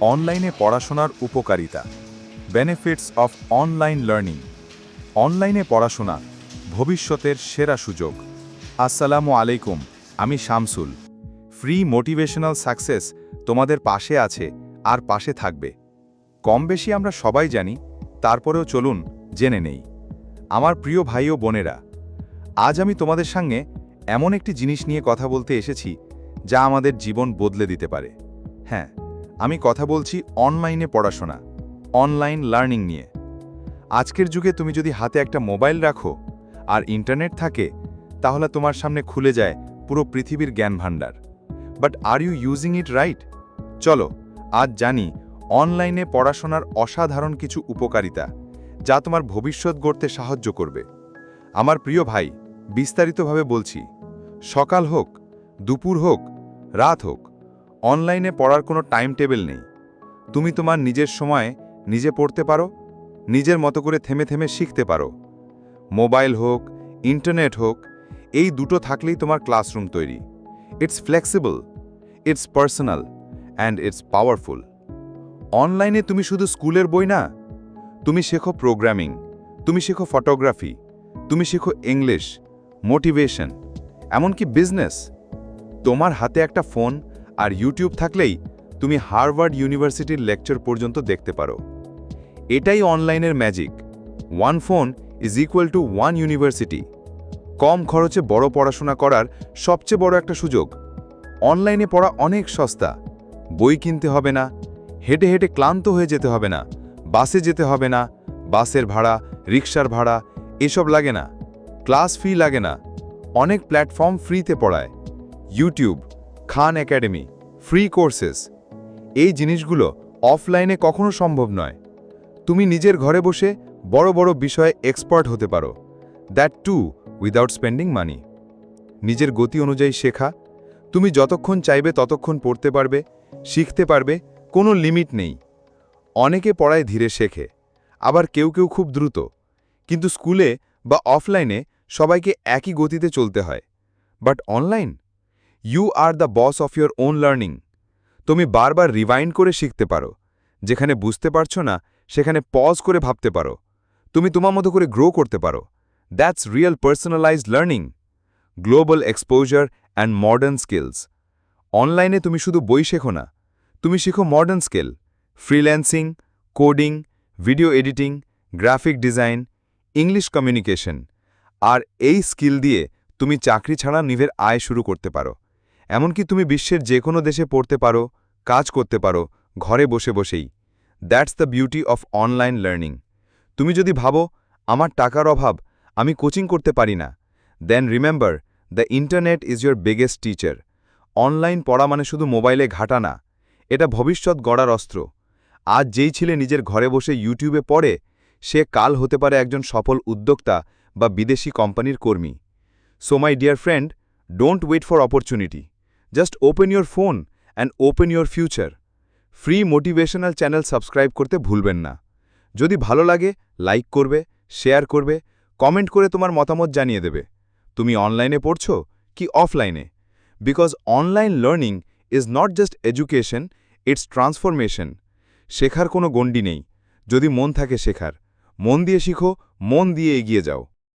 অনলাইনে পড়াশোনার উপকারিতা। বেনিফিটস অফ অনলাইন লার্নিং অনলাইনে পড়াশোনা, ভবিষ্যতের সেরা সুযোগ। আসসালামু আলাইকুম, আমি শামসুল। ফ্রি মোটিভেশনাল সাকসেস তোমাদের পাশে আছে, আর পাশে থাকবে। কম বেশি আমরা সবাই জানি, তারপরেও চলুন জেনে নেই। আমার প্রিয় ভাই ও বোনেরা, আজ আমি তোমাদের সঙ্গে এমন একটি জিনিস নিয়ে কথা বলতে এসেছি, যা আমাদের জীবন বদলে দিতে পারে। হ্যাঁ আমি কথা বলছি অনলাইনে পড়াশোনা, অনলাইন লার্নিং নিয়ে। আজকের যুগে তুমি যদি হাতে একটা মোবাইল রাখো আর ইন্টারনেট থাকে, তাহলে তোমার সামনে খুলে যায় পুরো পৃথিবীর জ্ঞান ভাণ্ডার but are you using it right? চলো, আজ জানি অনলাইনে পড়াশোনার অসাধারণ কিছু উপকারিতা, যা তোমার ভবিষ্যৎ গড়তে সাহায্য করবে। আমার প্রিয় ভাই, বিস্তারিতভাবে বলছি, সকাল হোক, দুপুর হোক, রাত হোক অনলাইনে পড়ার কোনো টাইম টেবিল নেই। তুমি তোমার নিজের সময় নিজে পড়তে পারো, নিজের মতো করে থেমে থেমে শিখতে পারো। মোবাইল হোক ইন্টারনেট হোক, এই দুটো থাকলেই তোমার ক্লাসরুম তৈরি। It's flexible it's personal and it's powerful অনলাইনে তুমি শুধু স্কুলের বই না, তুমি শেখো প্রোগ্রামিং তুমি শেখো ফটোগ্রাফি তুমি শেখো ইংলিশ মোটিভেশন এমনকি বিজনেস তোমার হাতে একটা ফোন আর ইউটিউব থাকলেই তুমি হার্ভার্ড ইউনিভার্সিটির লেকচার পর্যন্ত দেখতে পারো। এটাই অনলাইনের magic. One phone is equal to one university. কম খরচে বড় পড়াশোনা করার সবচেয়ে বড় একটা সুযোগ। অনলাইনে পড়া অনেক সস্তা। বই কিনতে হবে না। হেঁটে হেঁটে ক্লান্ত হয়ে যেতে হবে না। বাসে যেতে হবে না। বাসের ভাড়া, রিক্সার ভাড়া, এসব লাগে না। ক্লাস ফি লাগে না। অনেক প্ল্যাটফর্ম ফ্রিতে পড়ায়। YouTube Khan Academy free courses এই জিনিসগুলো অফলাইনে কখনো সম্ভব নয়। তুমি নিজের ঘরে বসে বড় বড় বিষয়ে এক্সপার্ট হতে পারো। That too without spending money নিজের গতি অনুযায়ী শেখা। তুমি যতক্ষণ চাইবে ততক্ষণ পড়তে পারবে, শিখতে পারবে, কোনো লিমিট নেই। অনেকে পড়ায় ধীরে শেখে, আবার কেউ কেউ খুব দ্রুত। কিন্তু স্কুলে বা অফলাইনে সবাইকে একই গতিতে চলতে হয়। But online you are the boss of your own learning তুমি বারবার রিভাইন্ড করে শিখতে পারো। যেখানে বুঝতে পারছ না, সেখানে পজ করে ভাবতে পারো। তুমি তোমার মতো করে গ্রো করতে পারো। That's real personalised learning global exposure and modern skills অনলাইনে তুমি শুধু বই শেখো না, তুমি শেখো modern skill freelancing coding video editing graphic design English communication আর এই স্কিল দিয়ে তুমি চাকরি ছাড়া নিজের আয় শুরু করতে পারো। এমনকি তুমি বিশ্বের যে কোনো দেশে পড়তে পারো, কাজ করতে পারো, ঘরে বসে বসেই। That's the beauty of online learning তুমি যদি ভাবো, আমার টাকার অভাব, আমি কোচিং করতে পারি না then remember the internet is your biggest teacher online পড়া মানে শুধু মোবাইলে ঘাটা না, এটা ভবিষ্যৎ গড়ার অস্ত্র। আজ যেই ছেলে নিজের ঘরে বসে ইউটিউবে পড়ে, সে কাল হতে পারে একজন সফল উদ্যোক্তা বা বিদেশি কোম্পানির কর্মী। So my dear friend don't wait for opportunity just open your phone and open your future free motivational channel subscribe করতে ভুলবেন না। যদি ভালো লাগে লাইক করবে শেয়ার করবে কমেন্ট করে তোমার মতামত জানিয়ে দেবে। তুমি অনলাইনে পড়ছো কি অফলাইনে because online learning is not just education it's transformation শেখার কোনো গণ্ডি নেই। যদি মন থাকে শেখার। মন দিয়ে শিখো, মন দিয়ে এগিয়ে যাও।